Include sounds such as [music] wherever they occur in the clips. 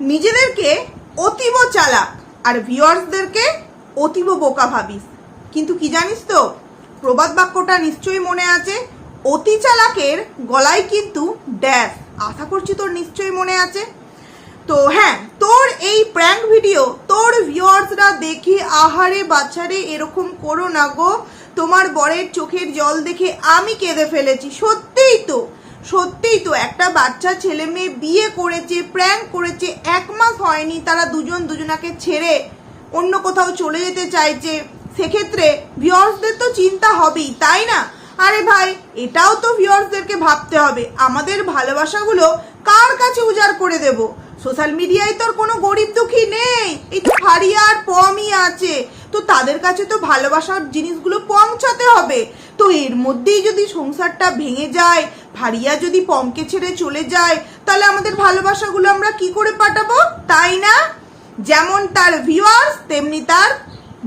নিজেদেরকে অতীব চালাক আর ভিউয়ার্সদেরকে অতীব বোকা ভাবিস। কিন্তু কি জানিস তো, প্রবাদ বাক্যটা নিশ্চয়ই মনে আছে? অতি চালাকের গলায় কিন্তু ড্যাশ। আশা করছি তোর নিশ্চয়ই মনে আছে। তো হ্যাঁ তোর এই প্র্যাঙ্ক ভিডিও তোর ভিউয়ার্সরা দেখে, আহারে বাচ্চারে, এরকম করো না গো। তোমার বরের চোখের জল দেখে আমি কেঁদে ফেলেছি, সত্যিই তো। সত্যিই তো একটা বাচ্চা ছেলে মেয়ে বিয়ে করেছে প্র্যাঙ্ক করেছে, এক মাস হয়নি তারা দুজন দুজনাকে ছেড়ে অন্য কোথাও চলে যেতে চাইছে। সেক্ষেত্রে ভিউয়ার্সদের তো চিন্তা হবেই, তাই না? আরে ভাই, এটাও তো ভিউয়ার্সদেরকে ভাবতে হবে, আমাদের ভালোবাসাগুলো কার কাছে উজাড় করে দেব? সোশ্যাল মিডিয়ায় তোর কোনো গরিব দুঃখী নেই, এই তো ফারিয়া আর পমই আছে। তো তাদের কাছে তো ভালোবাসার জিনিসগুলো পৌঁছাতে হবে। তো এর মধ্যেই যদি সংসারটা ভেঙে যায়, ভারিয়া যদি পমকে ছেড়ে চলে যায়, তাহলে আমাদের ভালোবাসাগুলো আমরা কি করে পাঠাবো? তাই না? যেমন তার ভিউয়ার্স তেমনি তার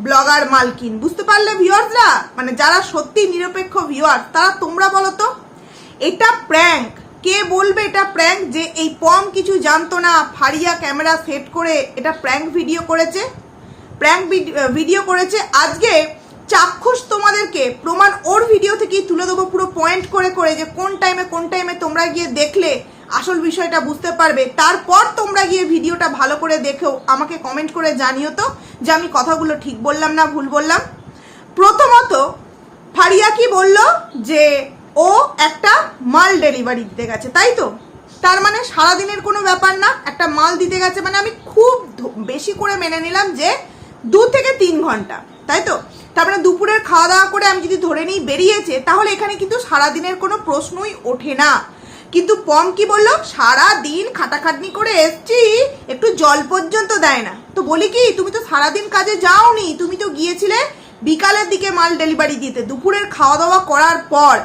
ব্লগার মালকিন। বুঝতে পারলে ভিউয়ার্সরা মানে যারা সত্যি নিরপেক্ষ ভিউয়ার্স তারা তোমরা বলো তো? এটা প্র্যাঙ্ক কে বলবে এটা প্র্যাঙ্ক যে এই পম কিছু জানতো না ফারিয়া ক্যামেরা সেট করে এটা প্র্যাঙ্ক ভিডিও করেছে? প্র্যাঙ্ক ভিডিও করেছে। আজকে চাক্ষুষ তোমাদেরকে প্রমাণ ওর ভিডিও থেকেই তুলে দেবো পুরো পয়েন্ট করে করে যে কোন টাইমে কোন টাইমে তোমরা গিয়ে দেখলে আসল বিষয়টা বুঝতে পারবে। তারপর তোমরা গিয়ে ভিডিওটা ভালো করে দেখেও আমাকে কমেন্ট করে জানিও তো যে আমি কথাগুলো ঠিক বললাম না ভুল বললাম। প্রথমত, ফারিয়া কি বলল যে ও একটা মাল ডেলিভারি দিতে গেছে, তাই তো? তার মানে সারাদিনের কোনো ব্যাপার না, একটা মাল দিতে গেছে। মানে আমি খুব বেশি করে মেনে নিলাম যে দু থেকে তিন ঘণ্টা, তাই তো? তার মানে দুপুরের খাওয়া দাওয়া করে আমি যদি ধরে নিই বেরিয়েছে, তাহলে এখানে কিন্তু সারাদিনের কোনো প্রশ্নই ওঠে না। কিন্তু পম কি বলল? সারা দিন খাটাখাটনি করে এসছি, একটু জল পর্যন্ত দেয় না। তো বলি কি, তুমি তো সারাদিন কাজে যাওনি, তুমি তো গিয়েছিলে বিকালের দিকে মাল ডেলিভারি দিতে, দুপুরের খাওয়া দাওয়া করার পর।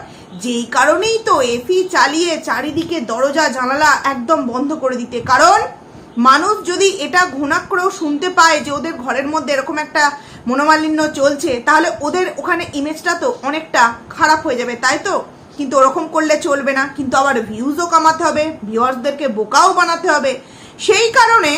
যেই কারণেই তো এসি চালিয়ে চারিদিকে দরজা জানালা একদম বন্ধ করে দিতে, কারণ মানুষ যদি এটা ঘুণাক্রেও শুনতে পায় যে ওদের ঘরের মধ্যে এরকম একটা মনোমালিন্য চলছে, তাহলে ওদের ওখানে ইমেজটা তো অনেকটা খারাপ হয়ে যাবে, তাই তো? কিন্তু ওরকম করলে চলবে না, কিন্তু আবার ভিউজও কামাতে হবে ভিউয়ার্সদেরকে বোকাও বানাতে হবে। সেই কারণে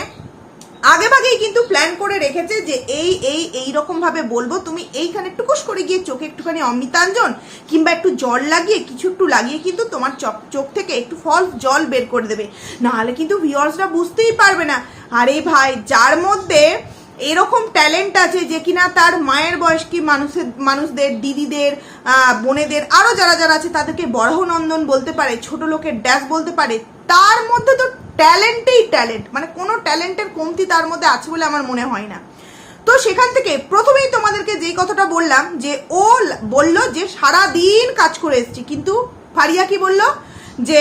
আগে ভাগেই কিন্তু প্ল্যান করে রেখেছে যে এই এই এই রকম ভাবে বলব। তুমি এইখানে কুশ করে গিয়ে চোখে একটুখানি অমৃতাঞ্জন কিংবা একটু জল লাগিয়ে, কিছু একটু লাগিয়ে কিন্তু তোমার চোখ চোখ থেকে একটু ফলস জল বের করে দেবে। নাহলে কিন্তু ভিউয়ার্সরা বুঝতেই পারবে না। আরে ভাই, যার মধ্যে এরকম ট্যালেন্ট আছে যে কিনা তার মায়ের বয়স্কী মানুষের, মানুষদের, দিদিদের বোনেদের আরও যারা যারা আছে তাদেরকে বরাহনন্দন বলতে পারে, ছোট লোকের ড্যাশ বলতে পারে, তার মধ্যে তো ট্যালেন্টেই ট্যালেন্ট। মানে কোনো ট্যালেন্টের কমতি তার মধ্যে আছে বলে আমার মনে হয় না। তো সেখান থেকে প্রথমেই তোমাদেরকে যেই কথাটা বললাম যে ও বলল যে সারা দিন কাজ করে এসেছি। কিন্তু ফারিয়া কি বলল? যে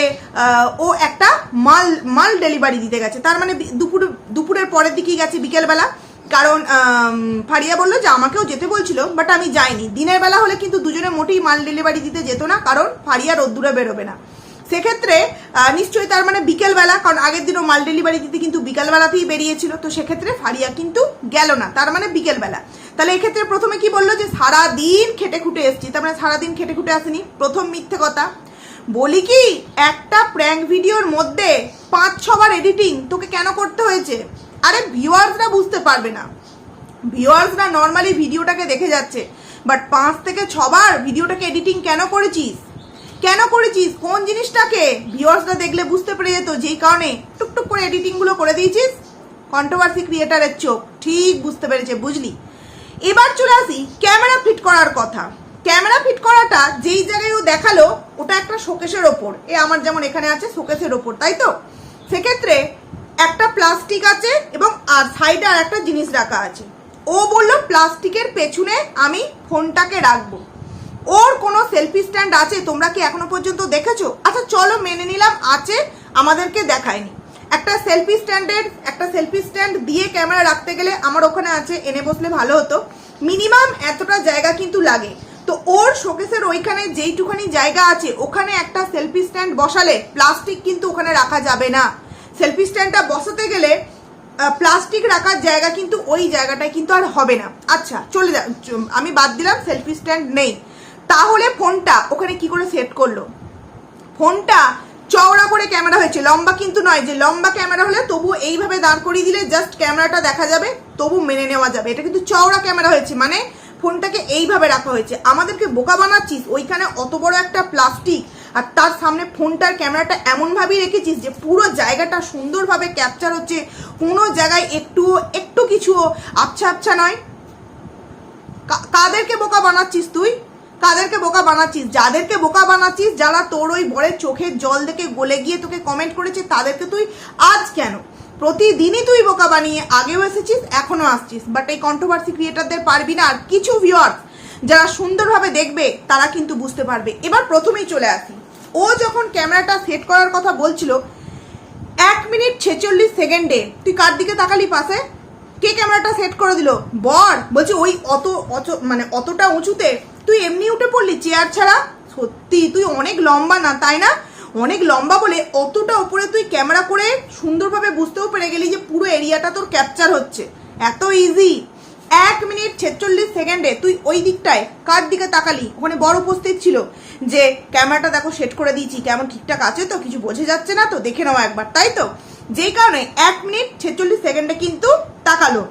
ও একটা মাল মাল ডেলিভারি দিতে গেছে। তার মানে দুপুর, দুপুরের পরের দিকেই গেছে বিকেলবেলা। কারণ ফারিয়া বলল যে আমাকেও যেতে বলছিল বাট আমি যাইনি। দিনের বেলা হলে কিন্তু দুজনে মোটেই মাল ডেলিভারি দিতে যেত না, কারণ ফারিয়া রোদ্দুরে বেরোবে না। সেক্ষেত্রে নিশ্চয়ই তার মানে বিকেলবেলা, কারণ আগের দিনও মাল ডেলিভারি দিতে কিন্তু বিকেলবেলাতেই বেরিয়েছিল, তো সেক্ষেত্রে ফারিয়া কিন্তু গেল না, তার মানে বিকেলবেলা। তাহলে এক্ষেত্রে প্রথমে কি বলল যে, সারাদিন খেটে খুটে এসছি। তার মানে সারাদিন খেটে খুটে আসেনি, প্রথম মিথ্যে কথা। বলি কি, একটা প্র্যাঙ্ক ভিডিওর মধ্যে পাঁচ, ছবার এডিটিং তোকে কেন করতে হয়েছে? আরে ভিউয়ার্সরা বুঝতে পারবে না। ভিউয়ার্সরা নর্মালি ভিডিওটাকে দেখে যাচ্ছে বাট পাঁচ থেকে ছবার ভিডিওটাকে এডিটিং কেন করেছিস? কেন করেছিস? কোন জিনিসটাকে? ভিউয়ার্সরা দেখলে বুঝতে পেরে যেত যেই কারণে টুকটুক করে এডিটিংগুলো করে দিয়েছিস। কন্ট্রোভার্সি ক্রিয়েটারের চোখ। ঠিক বুঝতে পেরেছে, বুঝলি? এবার চলে আসি ক্যামেরা ফিট করার কথা। ক্যামেরা ফিট করাটা যেই জায়গায় ও দেখাল, ওটা একটা শোকেসের ওপর। এ আমার যেমন এখানে আছে, শোকেসের ওপর, তাই তো? সেক্ষেত্রে একটা প্লাস্টিক আছে এবং আর সাইডে আর একটা জিনিস রাখা আছে। ও বলল প্লাস্টিকের পেছনে আমি ফোনটাকে রাখব। ওর কোনো সেলফি স্ট্যান্ড আছে, তোমরা কি এখনও পর্যন্ত দেখেছ? আচ্ছা চলো মেনে নিলাম, আছে, আমাদেরকে দেখায়নি। একটা সেলফি স্ট্যান্ডের একটা সেলফি স্ট্যান্ড দিয়ে ক্যামেরা রাখতে গেলে আমার ওখানে আছে, এনে বসলে ভালো হতো। মিনিমাম এতটা জায়গা কিন্তু লাগে। তো ওর শোকেসের ওইখানে যেইটুখানি জায়গা আছে, ওখানে একটা সেলফি স্ট্যান্ড বসালে প্লাস্টিক কিন্তু ওখানে রাখা যাবে না। সেলফি স্ট্যান্ডটা বসাতে গেলে প্লাস্টিক রাখার জায়গা কিন্তু ওই জায়গাটায় কিন্তু আর হবে না। আচ্ছা চলে যা, আমি বাদ দিলাম সেলফি স্ট্যান্ড নেই। তাহলে ফোনটা ওখানে কি করে সেট করল? ফোনটা চওড়া করে ক্যামেরা হয়েছে। লম্বা কিন্তু নয়, যে লম্বা ক্যামেরা হলে তবু এইভাবে দাঁড় করিয়ে দিলে জাস্ট ক্যামেরাটা দেখা যাবে, তবু মেনে নেওয়া যাবে। এটা কিন্তু চওড়া ক্যামেরা হয়েছে মানে ফোনটাকে এইভাবে রাখা হয়েছে। আমাদেরকে বোকা বানাচ্ছিস, ওইখানে অত বড় একটা প্লাস্টিক, আর তার সামনে ফোনটার ক্যামেরাটা এমনভাবেই রেখেছিস যে পুরো জায়গাটা সুন্দরভাবে ক্যাপচার হচ্ছে। কোনো জায়গায় একটু একটু কিছু আচ্ছা আচ্ছা নয়। কাদেরকে বোকা বানাচ্ছিস তুই? কাদেরকে বোকা বানাচ্ছিস? যাদেরকে বোকা বানাচ্ছিস, যারা তোর ওই বরের চোখের জল দেখে গলে গিয়ে তোকে কমেন্ট করেছে, তাদেরকে তুই আজ কেন? প্রতিদিনই তুই বোকা বানিয়ে আগেও এসেছিস এখনও আসছিস। বাট এই কন্ট্রোভার্সি ক্রিয়েটারদের পারবি না। আর কিছু ভিউয়ার্স যারা সুন্দরভাবে দেখবে, তারা কিন্তু বুঝতে পারবে। এবার প্রথমেই চলে আসি। ও যখন ক্যামেরাটা সেট করার কথা বলছিল, এক মিনিট ছেচল্লিশ সেকেন্ডে, তুই কার দিকে তাকালি পাশে? কে ক্যামেরাটা সেট করে দিল? বর। বলছি, ওই অত অত মানে অতটা উঁচুতে তুই এমনি উঠে পড়লি চেয়ার ছাড়া? সত্যি, তুই অনেক লম্বা না, তাই না? অনেক লম্বা বলে অতটা উপরে তুই ক্যামেরা করে সুন্দরভাবে বুঝতেও পেরে গেলি যে পুরো এরিয়াটা তোর ক্যাপচার হচ্ছে। এত ইজি এক মিনিট ছেচল্লিশ সেকেন্ডে তুই ওই দিকটায়, কার দিকে তাকালি? ওখানে বড় উপস্থিত ছিল যে ক্যামেরাটা দেখো সেট করে দিয়েছি, কেমন ঠিকঠাক আছে তো? কিছু বোঝা যাচ্ছে না তো? দেখে নাও একবার, তাই তো? যেই কারণে এক মিনিট ছেচল্লিশ সেকেন্ডে কিন্তু তাকালো।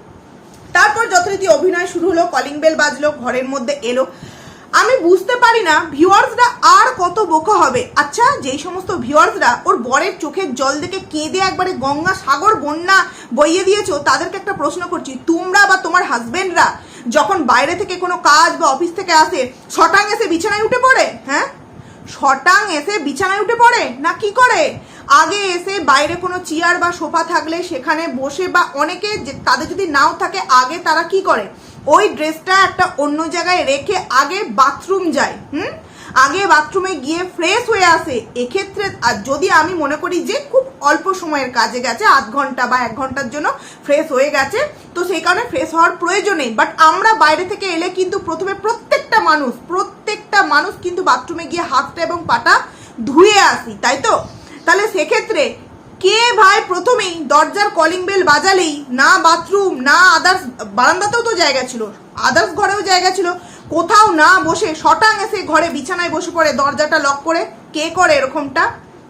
তারপর যথারীতি অভিনয় শুরু হলো কলিং বেল বাজলো, ঘরের মধ্যে এলো। আমি বুঝতে পারি না ভিউয়ার্সরা আর কত বোকা হবে। আচ্ছা যেই সমস্ত ভিউয়ার্সরা ওর বরের চোখের জল দেখে কেঁদে একবারে গঙ্গা সাগর বন্যা বইয়ে দিয়েছ, তাদেরকে একটা প্রশ্ন করছি, তোমরা বা তোমার হাজবেন্ডরা যখন বাইরে থেকে কোনো কাজ বা অফিস থেকে আসে, শটাং এসে বিছানায় উঠে পড়ে? হ্যাঁ? শটাং এসে বিছানায় উঠে পড়ে? না কি করে? আগে এসে বাইরে কোনো চেয়ার বা সোফা থাকলে সেখানে বসে বা অনেকে তাদের যদি নাও থাকে, আগে তারা কি করে? ওই ড্রেসটা একটা অন্য জায়গায় রেখে আগে বাথরুম যায় হুম? আগে বাথরুমে গিয়ে ফ্রেশ হয়ে আসে। এক্ষেত্রে, আর যদি আমি মনে করি যে খুব অল্প সময়ের কাজে গেছে, আধ ঘণ্টা বা এক ঘণ্টার জন্য ফ্রেশ হয়ে গেছে, তো সেই কারণে ফ্রেশ হওয়ার প্রয়োজন নেই। বাট আমরা বাইরে থেকে এলে কিন্তু প্রথমে প্রত্যেকটা মানুষ প্রত্যেকটা মানুষ কিন্তু বাথরুমে গিয়ে হাতটা এবং পাটা ধুয়ে আসি, তাই তো? তাহলে সেক্ষেত্রে কে ভাই প্রথমেই দরজার কলিং বেল বাজালেই? না বাথরুম না আদার্স বারান্দাতেও তো জায়গা ছিল। আদার্স ঘরেও জায়গা ছিল। কোথাও না বসে শটাং এসে ঘরে বিছানায় বসে পড়ে দরজাটা লক করে কে করে এরকমটা?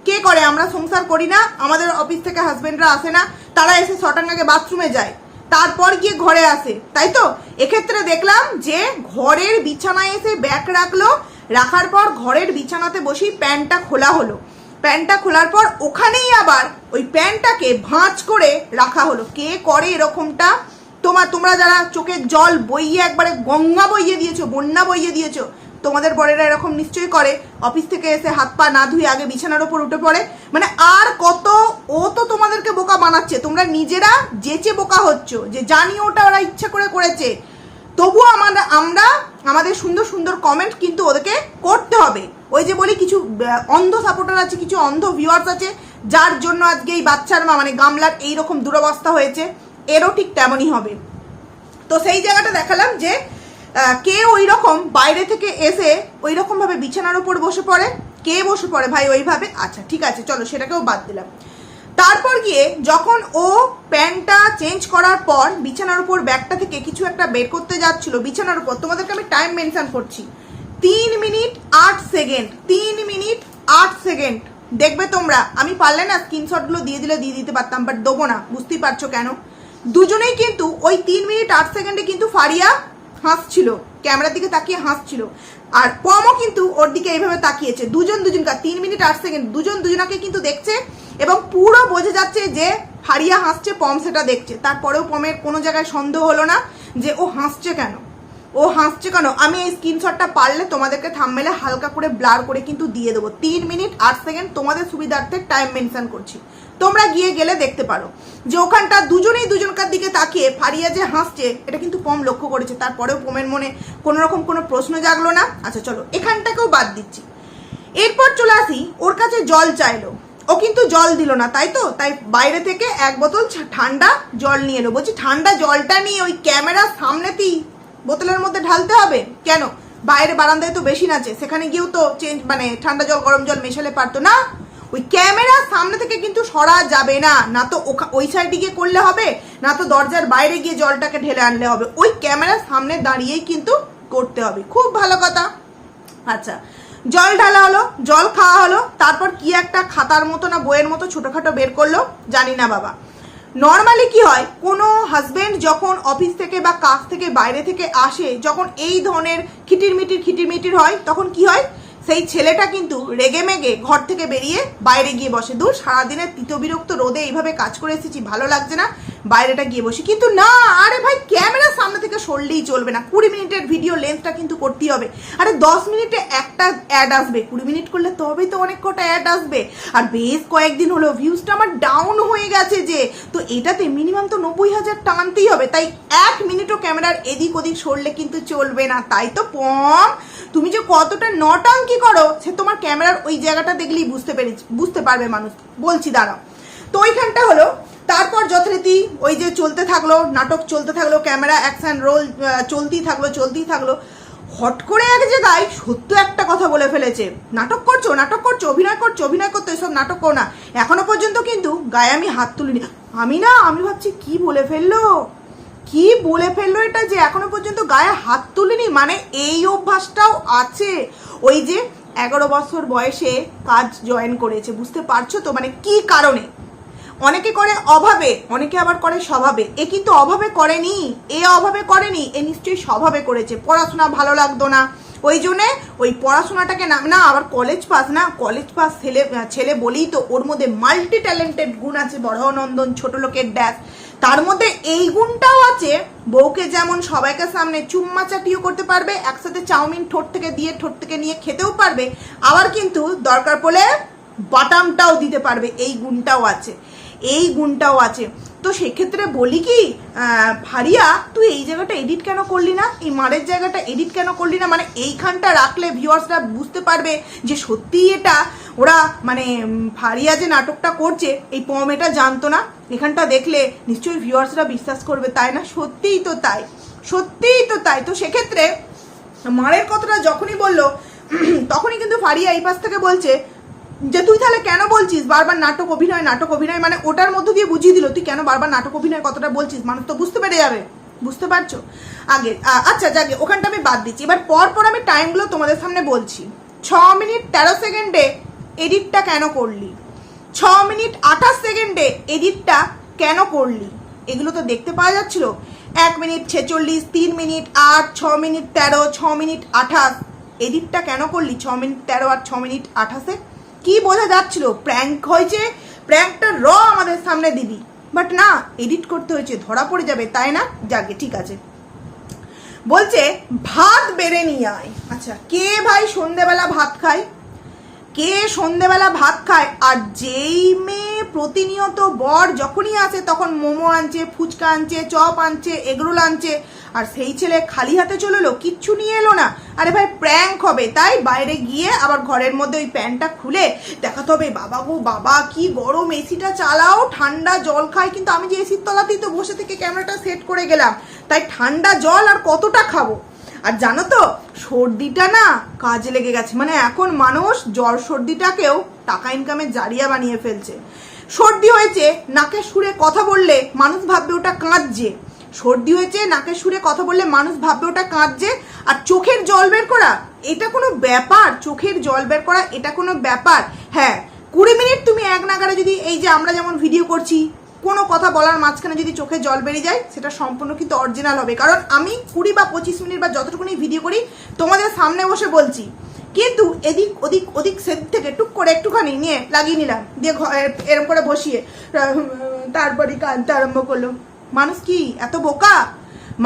কে করে? আমরা সংসার করি না। আমাদের অফিস থেকে হাজবেন্ডরা আসে না। তারা এসে শটাং আগে বাথরুমে যায়। তারপর গিয়ে ঘরে আসে। তাই তো? এক্ষেত্রে দেখলাম যে ঘরের বিছানায় এসে ব্যাগ রাখল। রাখার পর ঘরের বিছানাতে বসেই প্যান্টটা খোলা হলো। প্যান্টটা খোলার পর ওখানেই আবার ওই প্যান্টটাকে ভাঁজ করে রাখা হলো। কে করে এরকমটা? তোমার তোমরা যারা চোখের জল বইয়ে একবারে গঙ্গা বইয়ে দিয়েছ, বন্যা বইয়ে দিয়েছ, তোমাদের বরেরা এরকম নিশ্চয়ই করে। অফিস থেকে এসে হাত পা না ধুয়ে আগে বিছানার ওপর উঠে পড়ে। মানে আর কত ও তো তোমাদেরকে বোকা বানাচ্ছে। তোমরা নিজেরা যেচে বোকা হচ্ছ, যে জানি ওটা ওরা ইচ্ছা করে করেছে। তবুও আমাদের আমরা, আমাদের সুন্দর সুন্দর কমেন্ট কিন্তু ওদেরকে করতে হবে। ওই যে বলি কিছু অন্ধ সাপোর্টার আছে, কিছু অন্ধ ভিউয়ার্স আছে, যার জন্য আজকে এই বাচ্চার মা মানে গামলার এইরকম দুরবস্থা হয়েছে, এরও ঠিক তেমনই হবে। তো সেই জায়গাটা দেখালাম যে কে ওই রকম বাইরে থেকে এসে ওই রকম ভাবে বিছানার উপর বসে পড়ে, কে বসে পড়ে ভাই ওইভাবে? আচ্ছা ঠিক আছে, চলো সেটাকেও বাদ দিলাম। তারপর গিয়ে যখন ও প্যান্টটা চেঞ্জ করার পর বিছানার উপর ব্যাগটা থেকে কিছু একটা বের করতে যাচ্ছিল, বিছানার উপর, তোমাদেরকে আমি টাইম মেনশন করছি। তিন মিনিট আট সেকেন্ড তিন মিনিট আট সেকেন্ড দেখবে তোমরা, আমি পারলে না স্ক্রিনশটগুলো দিয়ে দিলে দিয়ে দিতে পারতাম বাট দেবো না, বুঝতেই পারছ কেন? দুজনেই কিন্তু ওই তিন মিনিট আট সেকেন্ডে কিন্তু ফারিয়া হাসছিল, ক্যামেরার দিকে তাকিয়ে হাসছিল। আর পমও কিন্তু ওর দিকে এইভাবে তাকিয়েছে। দুজন দুজনকার, তিন মিনিট আট সেকেন্ড দুজন দুজনাকে কিন্তু দেখছে এবং পুরো বোঝা যাচ্ছে যে ফারিয়া হাসছে, পম সেটা দেখছে। তারপরেও পমের কোনো জায়গায় সন্দেহ হলো না যে ও হাসছে কেন। ও হাসছে কেন? আমি এই স্ক্রিনশটটা পারলে তোমাদেরকে থামমেলে হালকা করে ব্লার করে কিন্তু দিয়ে দেবো। তিন মিনিট আট সেকেন্ড তোমাদের সুবিধার্থে টাইম মেনশন করছি। তোমরা গিয়ে গেলে দেখতে পারো। যে ওখানটা দুজনেই দুজনকার দিকে তাকিয়ে ফারিয়া যে হাসছে, এটা কিন্তু পম লক্ষ্য করেছে। তারপরেও পমের মনে কোনো রকম কোনো প্রশ্ন জাগলো না। আচ্ছা চলো, এখানটাকেও বাদ দিচ্ছি। এরপর চলে আসি, ওর কাছে জল চাইলো। ও কিন্তু জল দিল না, তাই তো? তাই বাইরে থেকে এক বোতল ঠান্ডা জল নিয়ে এলো। বলছি, ঠান্ডা জলটা নিয়ে ওই ক্যামেরার সামনেতেই বোতলের মধ্যে ঢালতে হবে? কেন? বাইরে বারান্দায় তো বেশি নাচে। সেখানে গিয়েও তো চেঞ্জ মানে ঠান্ডা জল, গরম জল মেশালে পারতো না? ওই ক্যামেরার সামনে থেকে কিন্তু সরা যাবে না। না তো ওই সাইডে গিয়ে করলে হবে, না তো দরজার বাইরে গিয়ে জলটাকে ঢেলে আনলে হবে। ওই ক্যামেরার সামনে দাঁড়িয়েই কিন্তু করতে হবে। খুব ভালো কথা। আচ্ছা জল ঢালা হলো, জল খাওয়া হলো, তারপর কি একটা খাতার মতো না বইয়ের মতো ছোটোখাটো বের করল? জানি না বাবা। নর্মালি কি হয়? কোনো হাজব্যান্ড যখন অফিস থেকে বা কাজ থেকে বাইরে থেকে আসে, যখন এই ধরনের খিটিরমিটির খিটিরমিটির মিটির হয়, তখন কি হয়? সেই ছেলেটা কিন্তু রেগে মেগে ঘর থেকে বেরিয়ে বাইরে গিয়ে বসে। দূর, সারাদিনের তিত বিরক্ত রোদে এইভাবে কাজ করে এসেছি, ভালো লাগছে না। বাইরেটা গিয়ে বসি। কিন্তু না, আরে ভাই ক্যামেরার সামনে থেকে সরলেই চলবে না। কুড়ি মিনিটের ভিডিও লেন্থটা কিন্তু করতেই হবে। আরে দশ মিনিটে একটা অ্যাড আসবে। কুড়ি মিনিট করলে তবেই তো অনেক কটা অ্যাড আসবে। আর বেশ কয়েকদিন হলো ভিউজটা আমার ডাউন হয়ে গেছে যে, তো এটাতে মিনিমাম তো নব্বই হাজার টানতেই হবে। তাই এক মিনিটও ক্যামেরার এদিক ওদিক সরলে কিন্তু চলবে না। তাই তো পম, তুমি যে কতটা নটাঙ্কি করো, সে তোমার ক্যামেরার ওই জায়গাটা দেখলেই বুঝতে পেরেছি বুঝতে পারবে মানুষ। বলছি, দাঁড়াও। তো ওইখানটা হলো তারপর যথারীতি ওই যে চলতে থাকল, নাটক চলতে থাকল, ক্যামেরা অ্যাকশন রোল চলতেই থাকল চলতেই থাকল। হট করে এক জায়গায় সত্য একটা কথা বলে ফেলেছে। নাটক করছ নাটক করছ, অভিনয় করছ, অভিনয় করতো এসব নাটক করো না। এখনও পর্যন্ত কিন্তু গায়ে আমি হাত তুলিনি। আমি না, আমি ভাবছি কি বলে ফেলল? কি বলে ফেলল এটা যে এখনও পর্যন্ত গায়ে হাত তুলিনি? মানে এই অভ্যাসটাও আছে। ওই যে এগারো বছর বয়সে কাজ জয়েন করেছে, বুঝতে পারছ তো? মানে কি কারণে? অনেকে করে অভাবে, অনেকে আবার করে স্বভাবে। এ কিন্তু অভাবে করেনি, এ অভাবে করেনি, এ নিশ্চয়ই স্বভাবে করেছে। পড়াশোনা ভালো লাগতো না। ওই জন্যে ওই পড়াশোনাটাকে না না, আবার কলেজ পাস না কলেজ পাস ছেলে ছেলে বলেই তো ওর মধ্যে মাল্টি ট্যালেন্টেড গুণ আছে, বড়নন্দন, ছোট লোকের ড্যাস তার মধ্যে এই গুণটাও আছে, বউকে যেমন সবাইকে সামনে চুম্মা চাটিও করতে পারবে, একসাথে চাউমিন ঠোঁট থেকে দিয়ে, ঠোঁট থেকে নিয়ে খেতেও পারবে, আবার কিন্তু দরকার পড়লে বাটামটাও দিতে পারবে, এই গুণটাও আছে। এই গুণটাও আছে। তো সেক্ষেত্রে বলি কি ফারিয়া তুই এই জায়গাটা এডিট কেন করলি না? এই মারের জায়গাটা এডিট কেন করলি না? মানে এইখানটা রাখলে ভিউয়ার্সরা বুঝতে পারবে যে সত্যিই এটা ওরা মানে ফারিয়া যে নাটকটা করছে, এই পম এটা জানতো না। এখানটা দেখলে নিশ্চয়ই ভিউয়ার্সরা বিশ্বাস করবে, তাই না? সত্যিই তো তাই। সত্যিই তো তাই। তো সেক্ষেত্রে মারের কথাটা যখনই বলল, [clears throat] তখনই কিন্তু ফারিয়া এই পাশ থেকে বলছে যে তুই তাহলে কেন বলছিস? বারবার নাটক অভিনয় নাটক অভিনয় মানে ওটার মধ্য দিয়ে বুঝিয়ে দিল। তুই কেন বারবার নাটক অভিনয় কতটা বলছিস? মানুষ তো বুঝতে পেরে যাবে। বুঝতে পারছ? আগে আচ্ছা যাকে, ওখানটা আমি বাদ দিচ্ছি। এবার পর পর আমি টাইমগুলো তোমাদের সামনে বলছি। ছ মিনিট তেরো সেকেন্ডে এডিটটা কেন করলি? ছ মিনিট আঠাশ সেকেন্ডে এডিটটা কেন করলি? এগুলো তো দেখতে পাওয়া যাচ্ছিল। এক মিনিট ছেচল্লিশ, তিন মিনিট আট, ছ মিনিট তেরো, ছ মিনিট আঠাশ। এডিটটা কেন করলি? ছ মিনিট তেরো আর ছ মিনিট আঠাশে? কি বোঝা যাচ্ছিল? প্র্যাঙ্ক হয়েছে প্র্যাঙ্কটা র আমাদের সামনে দিবি। বাট না এডিট করতে হয়েছে, ধরা পড়ে যাবে, তাই না? যাকে ঠিক আছে। বলছে, ভাত বেড়ে নিয়ে আয়। আচ্ছা কে ভাই সন্ধেবেলা ভাত খায়? কে সন্ধেবেলা ভাত খায়? আর যেই মেয়ে প্রতিনিয়ত বর যখনই আসে, তখন মোমো আনছে, ফুচকা আনছে, চপ আনছে, এগরোল আনছে। আর সেই ছেলে খালি হাতে চলে এলো, কিচ্ছু নিয়ে এলো না। আরে ভাই প্র্যাঙ্ক হবে। তাই বাইরে গিয়ে আবার ঘরের মধ্যে ওই প্যান্টটা খুলে দেখাতে হবে, বাবা গো, বাবা, কি গরম এসিটা চালাও। ঠান্ডা জল খাই। কিন্তু আমি যে এসির তলাতেই তো বসে থেকে ক্যামেরাটা সেট করে গেলাম। তাই ঠান্ডা জল আর কতটা খাব? আর জানো তো, সর্দিটা না কাজে লেগে গেছে। মানে এখন মানুষ জ্বর সর্দিটাকেও টাকা ইনকামের জারিয়া বানিয়ে ফেলছে। সর্দি হয়েছে নাকের সুরে কথা বললে মানুষ ভাববে ওটা কাঁদছে। সর্দি হয়েছে নাকের সুরে কথা বললে মানুষ ভাববে ওটা কাঁদছে। আর চোখের জল বের করা, এটা কোনো ব্যাপার? চোখের জল বের করা, এটা কোনো ব্যাপার? হ্যাঁ কুড়ি মিনিট তুমি এক নাগারে যদি এই যে আমরা যেমন ভিডিও করছি কোনো কথা বলার মাঝখানে যদি চোখে জল বেরিয়ে যায়, সেটা সম্পূর্ণ কিন্তু অরিজিনাল হবে। কারণ আমি কুড়ি বা পঁচিশ মিনিট বা যতটুকুনি ভিডিও করি, তোমাদের সামনে বসে বলছি। কিন্তু এদিক, ওদিক ওদিক সেদিক থেকে টুক করে একটুখানি নিয়ে লাগিয়ে নিলাম। দিয়ে এরম করে বসিয়ে তারপরে কাঁদতে আরম্ভ করল। মানুষ কি এত বোকা?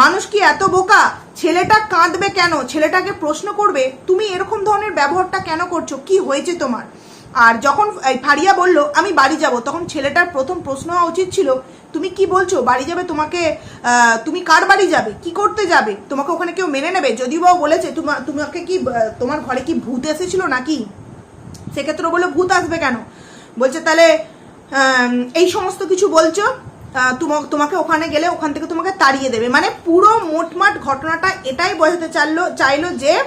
মানুষ কি এত বোকা? ছেলেটা কাঁদবে কেন? ছেলেটাকে প্রশ্ন করবে, তুমি এরকম ধরনের ব্যবহারটা কেন করছ? কি হয়েছে তোমার? আর যখন ফারিয়া বলল, আমি বাড়ি যাব, তখন ছেলেটার প্রথম প্রশ্ন হওয়া উচিত ছিল, তুমি কি বলছো? বাড়ি যাবে তোমাকে তুমি কার বাড়ি যাবে? কি করতে যাবে? তোমাকে ওখানে কেউ মেনে নেবে? যদিও বা বলেছে, তোমা- তোমাকে কি তোমার ঘরে কি ভূত এসেছিল নাকি? সেক্ষেত্রে বলে ভূত আসবে কেন? বলছে, তাহলে এই সমস্ত কিছু বলছো তোমাকে ওখানে গেলে ওখান থেকে তোমাকে তাড়িয়ে দেবে। মানে পুরো মোটমাট ঘটনাটা এটাই বোঝাতে চাইলো চাইলো যে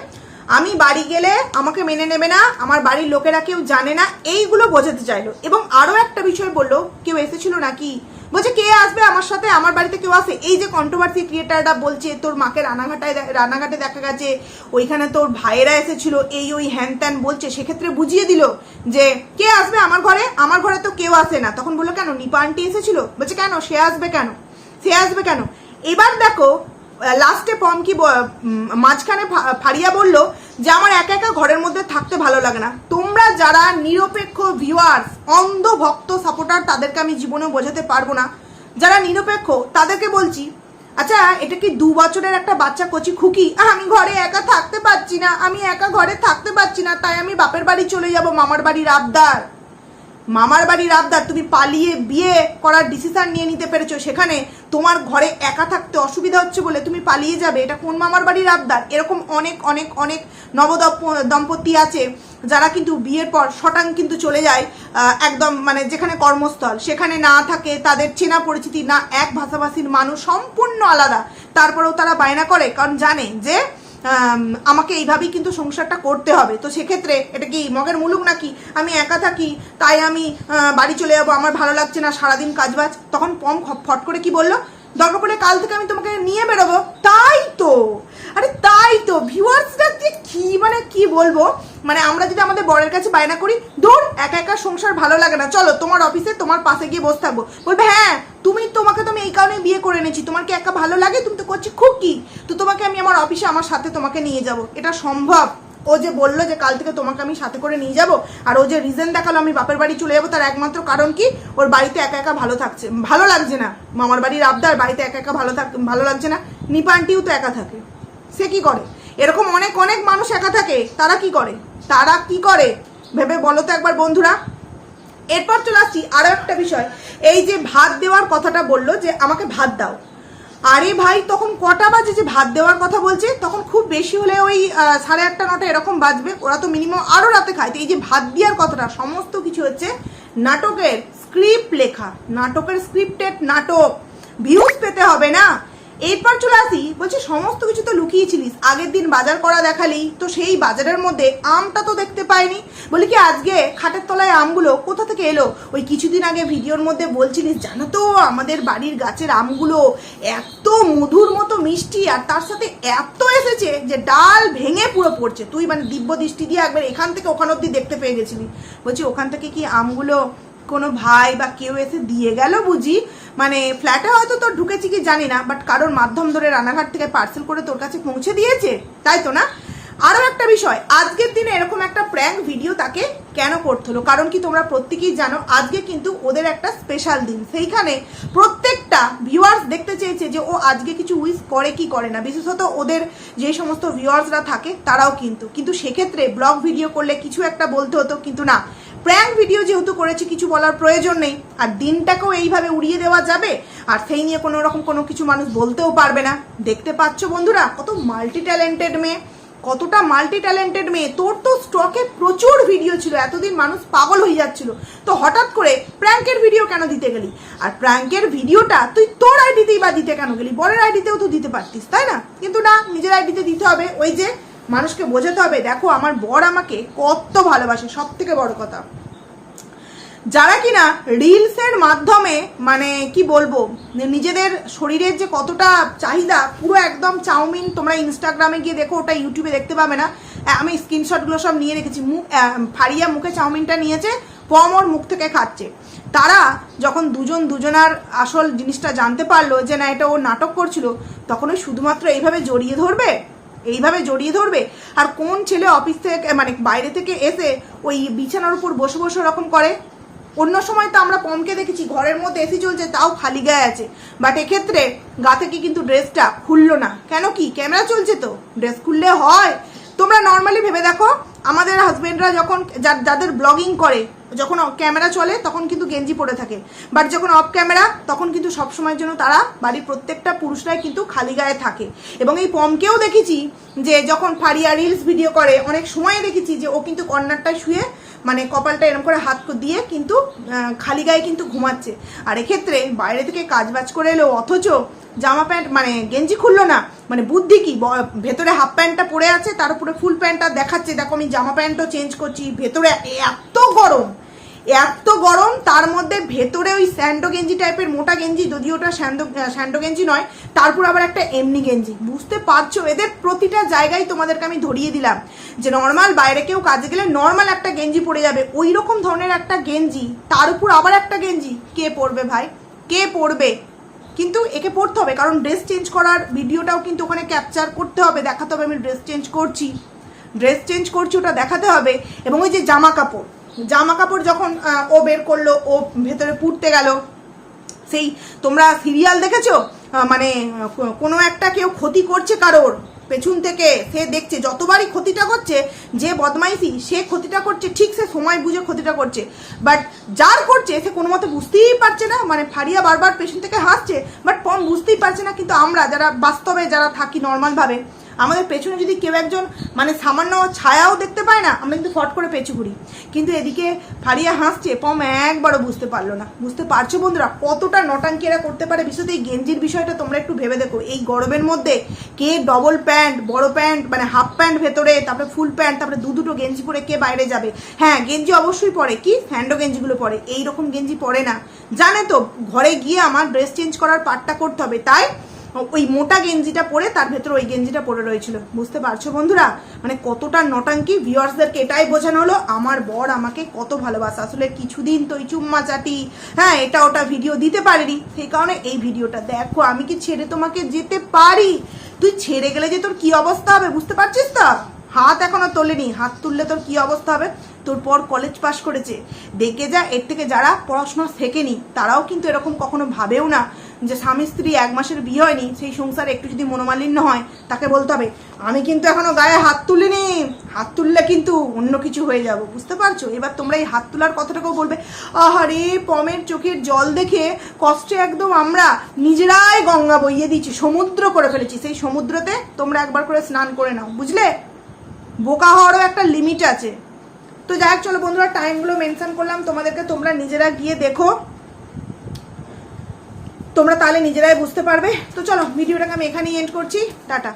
আমি বাড়ি গেলে আমাকে মেনে নেবে না, আমার বাড়ির লোকেরা কেউ জানে না, এইগুলো বোঝাতে চাইলো। এবং আরও একটা বিষয় বলল, কেউ এসেছিল নাকি? বলছে, কে আসবে আমার সাথে? আমার বাড়িতে কেউ আসে এই যে কন্ট্রোভার্সি ক্রিয়েটাররা বলছে, তোর মাকে রানাঘাটায় রানাঘাটে দেখা গেছে, ওইখানে তোর ভাইয়েরা এসেছিল, এই ওই হ্যান ত্যান বলছে। সেক্ষেত্রে বুঝিয়ে দিল যে, কে আসবে আমার ঘরে? আমার ঘরে তো কেউ আসে না। তখন বলল, কেন? নিপা আন্টি এসেছিল? বলছে, কেন? সে আসবে কেন? সে আসবে কেন? এবার দেখো লাস্টে পম কি মাঝখানে ফারিয়া বলল যে আমার একা একা ঘরের মধ্যে থাকতে ভালো লাগে না। তোমরা যারা নিরপেক্ষ ভিউয়ার্স অন্ধ ভক্ত সাপোর্টার তাদেরকে আমি জীবনেও বোঝাতে পারব না। যারা নিরপেক্ষ, তাদেরকে বলছি আচ্ছা এটা কি দু বছরের একটা বাচ্চা কচি খুকি? আমি ঘরে একা থাকতে পারছি না, আমি একা ঘরে থাকতে পারছি না, তাই আমি বাপের বাড়ি চলে যাব, মামার বাড়ির আবদার। মামার বাড়ির আবদার, তুমি পালিয়ে বিয়ে করার ডিসিশন নিয়ে নিতে পেরেছ। সেখানে তোমার ঘরে একা থাকতে অসুবিধা হচ্ছে বলে তুমি পালিয়ে যাবে। এটা কোন মামার বাড়ির আবদার? এরকম অনেক অনেক অনেক নবদম্প, দম্পতি আছে যারা কিন্তু বিয়ের পর শটাং কিন্তু চলে যায় একদম মানে যেখানে কর্মস্থল। সেখানে না থাকে, তাদের চেনা পরিচিতি না এক ভাষাভাষীর মানুষ সম্পূর্ণ আলাদা। তারপরেও তারা বায়না করে, কারণ জানে যে আমাকে এইভাবেই কিন্তু সংসারটা করতে হবে। তো সেক্ষেত্রে এটা কি মগের মুলুক নাকি? আমি একা থাকি, তাই আমি বাড়ি চলে যাব, আমার ভালো লাগছে না, সারাদিন কাজবাজ। তখন পম ফট করে কি বলল? দরকার পড়ে কাল থেকে আমি তোমাকে নিয়ে বেরোবো। তাই তো। আরে তাই তো। ভিউয়ার্সরা যে কি মানে কি বলব? মানে আমরা যদি আমাদের বরের কাছে বায়না করি দূর একা একা সংসার ভালো লাগে না। চলো, তোমার অফিসে তোমার পাশে গিয়ে বসে থাকব। বলবে হ্যাঁ তুমি, তোমাকে তো আমি এই কারণে বিয়ে করে এনেছি। তোমার কি একা ভালো লাগে? তুমি তো করছি খুব কি তো তোমাকে আমি আমার অফিসে আমার সাথে তোমাকে নিয়ে যাব। এটা সম্ভব? ও যে বলল যে কাল থেকে তোমাকে আমি সাথে করে নিয়ে যাব, আর ও যে রিজন দেখাল আমি বাপের বাড়ি চলে যাব, তার একমাত্র কারণ কি? ওর বাড়িতে একা একা ভালো থাকছে। ভালো লাগছে না। মামার বাড়ির আবদার, বাড়িতে একা একা ভালো থাক ভালো লাগছে না। নিপা আন্টিও তো একা থাকে। সে কি করে? এরকম অনেক অনেক মানুষ একা থাকে। তারা কি করে? তারা কি করে? ভেবে বলো তো একবার বন্ধুরা। এরপর চলে আসছি আরও একটা বিষয়। এই যে ভাত দেওয়ার কথাটা বলল যে আমাকে ভাত দাও। আরে ভাই, তখন কটা বাজে যে ভাত দেওয়ার কথা বলছে? তখন খুব বেশি হলে ওই সাড়ে আটটা, নটা এরকম বাজবে। ওরা তো মিনিমাম আরও রাতে খায়। তো এই যে ভাত দেওয়ার কথাটা, সমস্ত কিছু হচ্ছে নাটকের স্ক্রিপ্ট লেখা। নাটকের স্ক্রিপ্টেড নাটক। ভিউজ পেতে হবে না। এরপর চলে আসি, বলছি সমস্ত কিছু তো লুকিয়েছিলিস, আগের দিন বাজার করা দেখালি, তো সেই বাজারের মধ্যে আমটা তো দেখতে পাইনি। বলি কি, আজকে খাটের তলায় আমগুলো কোথা থেকে এলো? ওই কিছুদিন আগে ভিডিওর মধ্যে বলছিলিস, জানো তো, আমাদের বাড়ির গাছের আমগুলো এত মধুর মতো মিষ্টি, আর তার সাথে এত এসেছে যে ডাল ভেঙে পুরো পড়ছে। তুই মানে দিব্য দৃষ্টি দিয়ে একবার এখান থেকে ওখান অব্দি দেখতে পেয়ে গেছিলি। বলছি, ওখান থেকে কি আমগুলো কোনো ভাই বা কেউ এসে দিয়ে গেল বুঝি? মানে ফ্ল্যাটে হয়তো তোর ঢুকেছি কি জানি না বাট কারোর মাধ্যম ধরে রানাঘাট থেকে পার্সেল করে তোর কাছে পৌঁছে দিয়েছে, তাই তো না? আরও একটা বিষয়, আজকের দিনে এরকম একটা প্র্যাঙ্ক ভিডিও তাকে কেন করতে হলো? কারণ কি তোমরা প্রত্যেকেই জানো, আজকে কিন্তু ওদের একটা স্পেশাল দিন। সেইখানে প্রত্যেকটা ভিউয়ার্স দেখতে চেয়েছে যে ও আজকে কিছু উইস করে কি করে না। বিশেষত ওদের যে সমস্ত ভিউয়ার্সরা থাকে, তারাও কিন্তু। কিন্তু সেক্ষেত্রে ব্লগ ভিডিও করলে কিছু একটা বলতে হতো, কিন্তু না। প্র্যাঙ্ক ভিডিও যেহেতু করেছি, কিছু বলার প্রয়োজন নেই। আর দিনটাকেও এইভাবে উড়িয়ে দেওয়া যাবে, আর সেই নিয়ে কোনো রকম কোনো কিছু মানুষ বলতেও পারবে না। দেখতে পাচ্ছ বন্ধুরা, কত মাল্টি ট্যালেন্টেড মেয়ে, কতটা মাল্টি ট্যালেন্টেড মেয়ে। তোর তো স্টকে প্রচুর ভিডিও ছিল, এতদিন মানুষ পাগল হয়ে যাচ্ছিল। তো হঠাৎ করে প্র্যাঙ্কের ভিডিও কেন দিতে গেলি? আর প্র্যাঙ্কের ভিডিওটা তুই তোর আইডিতেই বা দিতে কেন গেলি? বরের আইডিতেও তো দিতে পারতিস, তাই না? কিন্তু না, নিজের আইডিতে দিতে হবে। ওই যে মানুষকে বোঝাতে হবে, দেখো আমার বর আমাকে কত ভালোবাসে সব থেকে বড় কথা। যারা কিনা রিলসের মাধ্যমে মানে কি বলব নিজেদের শরীরের যে কতটা চাহিদা, পুরো একদম চাউমিন তোমরা ইনস্টাগ্রামে গিয়ে দেখো, ওটা ইউটিউবে দেখতে পাবে না। আমি স্ক্রিনশটগুলো সব নিয়ে রেখেছি মুখ ফারিয়া মুখে চাউমিনটা নিয়েছে, পম ওর মুখ থেকে খাচ্ছে। তারা যখন দুজন দুজনার আসল জিনিসটা জানতে পারল যে না, এটা ও নাটক করছিল, তখন ওই শুধুমাত্র এইভাবে জড়িয়ে ধরবে? এইভাবে জড়িয়ে ধরবে? আর কোন ছেলে অফিস থেকে মানে বাইরে থেকে এসে ওই বিছানার উপর বসে বসে ওরকম করে? অন্য সময় তো আমরা পমকে দেখেছি, ঘরের মধ্যে এসি চলছে, তাও খালি গায়ে আছে। বাট এক্ষেত্রে গা থেকে কিন্তু ড্রেসটা খুললো না। কেন কি? ক্যামেরা চলছে তো। ড্রেস খুললে হয়। তোমরা নর্মালি ভেবে দেখো, আমাদের হাজবেন্ডরা যখন যাদের ব্লগিং করে যখন ক্যামেরা চলে, তখন কিন্তু গেঞ্জি পরে থাকে। বাট যখন অফ ক্যামেরা তখন কিন্তু সব সময়ের জন্য তারা বাড়ির প্রত্যেকটা পুরুষরাই কিন্তু খালি গায়ে থাকে। এবং এই পমকেও দেখেছি যে যখন ফারিয়া রিলস ভিডিও করে, অনেক সময় দেখেছি যে ও কিন্তু কর্নারটায় শুয়ে মানে কপালটা এরকম করে হাত দিয়ে কিন্তু খালি গায়ে কিন্তু ঘুমাচ্ছে। আর এক্ষেত্রে বাইরে থেকে কাজ বাজ করে এলো অথচ জামা প্যান্ট মানে গেঞ্জি খুললো না মানে বুদ্ধি কি? ভেতরে হাফ প্যান্টটা পরে আছে, তার উপরে ফুল প্যান্টটা দেখাচ্ছে। দেখো আমি জামা প্যান্টও চেঞ্জ করছি, ভেতরে এত গরম। এত গরম, তার মধ্যে ভেতরে ওই স্যান্ডো গেঞ্জি টাইপের মোটা গেঞ্জি যদি ওটা স্যান্ডো স্যান্ডো গেঞ্জি নয়, তারপর আবার একটা এমনি গেঞ্জি। বুঝতে পারছ? এদের প্রতিটা জায়গায় তোমাদেরকে আমি ধরিয়ে দিলাম যে নর্মাল বাইরে কেউ কাজে গেলে নর্মাল একটা গেঞ্জি পরে যাবে। ওই রকম ধরনের একটা গেঞ্জি, তার উপর আবার একটা গেঞ্জি। কে পরবে ভাই? কে পরবে? কিন্তু একে পড়তে হবে, কারণ ড্রেস চেঞ্জ করার ভিডিওটাও কিন্তু ওখানে ক্যাপচার করতে হবে, দেখাতে হবে আমি ড্রেস চেঞ্জ করছি। ড্রেস চেঞ্জ করছি, ওটা দেখাতে হবে। এবং ওই যে জামা কাপড় জামা কাপড় যখন ও বের করল, ও ভেতরে পুড়তে গেল। সেই, তোমরা সিরিয়াল দেখেছ? মানে কোনো একটা কেউ ক্ষতি করছে কারোর পেছন থেকে, সে দেখছে, যতবারই ক্ষতিটা করছে, যে বদমাইশি, সে ক্ষতিটা করছে, ঠিক সে সময় বুঝে ক্ষতিটা করছে। বাট যার করছে, সে কোনো মতে বুঝতেই পারছে না। মানে ফারিয়া বারবার পেছন থেকে হাসছে, বাট পম বুঝতেই পারছে না। কিন্তু আমরা, যারা বাস্তবে যারা থাকি নর্মালভাবে আমাদের পেছনে যদি কেউ একজন মানে সামান্য ছায়াও দেখতে পায় না, আমরা কিন্তু ফট করে পেছু ঘুরি। কিন্তু এদিকে ফারিয়া হাসছে, পম একবারও বুঝতে পারল না। বুঝতে পারছ বন্ধুরা কতটা নটাঙ্কি এরা করতে পারে? বিশেষত এই গেঞ্জির বিষয়টা তোমরা একটু ভেবে দেখো। এই গরমের মধ্যে কে ডবল প্যান্ট বড় প্যান্ট মানে হাফ প্যান্ট ভেতরে, তারপরে ফুল প্যান্ট তারপরে দু দুটো গেঞ্জি পরে কে বাইরে যাবে? হ্যাঁ গেঞ্জি অবশ্যই পরে। কি? হ্যান্ডো গেঞ্জিগুলো পরে। এই রকম গেঞ্জি পরে না। জানে তো, ঘরে গিয়ে আমার ড্রেস চেঞ্জ করার পার্টটা করতে হবে। তাই ওই মোটা গেঞ্জিটা পরে তার ভেতরে ওই গেঞ্জিটা পরে রয়েছিল। বুঝতে পারছ বন্ধুরা? মানে কতটা নটাঙ্কি ভিউয়ার্সদেরকে এটাই বোঝানো হলো, আমার বর আমাকে কত ভালোবাসা। আসলে কিছুদিন তো ওই চুম্মা চাটি হ্যাঁ এটা ওটা ভিডিও দিতে পারিনি। সেই কারণে এই ভিডিওটা দেখো, আমি কি ছেড়ে তোমাকে যেতে পারি? তুই ছেড়ে গেলে যে তোর কি অবস্থা হবে, বুঝতে পারছিস তো? হাত এখনও তোলেনি, হাত তুললে তোর কি অবস্থা হবে? তোর পর কলেজ পাশ করেছে। দেখে যা, এর থেকে যারা পড়াশোনা শেখেনি, তারাও কিন্তু এরকম কখনো ভাবেও না। যে স্বামী স্ত্রী এক মাসের বিয়ে হয়নি, সেই সংসারে একটু যদি মনোমালিন্য হয়, তাকে বলতে হবে, আমি কিন্তু এখনও গায়ে হাত তুলিনি। হাত তুললে কিন্তু অন্য কিছু হয়ে যাব, বুঝতে পারছ? এবার তোমরা এই হাত তোলার কথাটাকেও বলবে, আহারে, পমের চোখের জল দেখে কষ্টে একদম আমরা নিজেরাই গঙ্গা বইয়ে দিচ্ছি সমুদ্র করে ফেলেছি। সেই সমুদ্রতে তোমরা একবার করে স্নান করে নাও, বুঝলে? বোকা হওয়ারও একটা লিমিট আছে। তো যাই হোক, চলো বন্ধুরা টাইমগুলো মেনশন করলাম, তোমাদেরকে তোমরা নিজেরা গিয়ে দেখো। তোমরা তাহলে নিজেরাই বুঝতে পারবে। তো চলো ভিডিওটাকে আমি এখানেই এন্ড করছি। টাটা।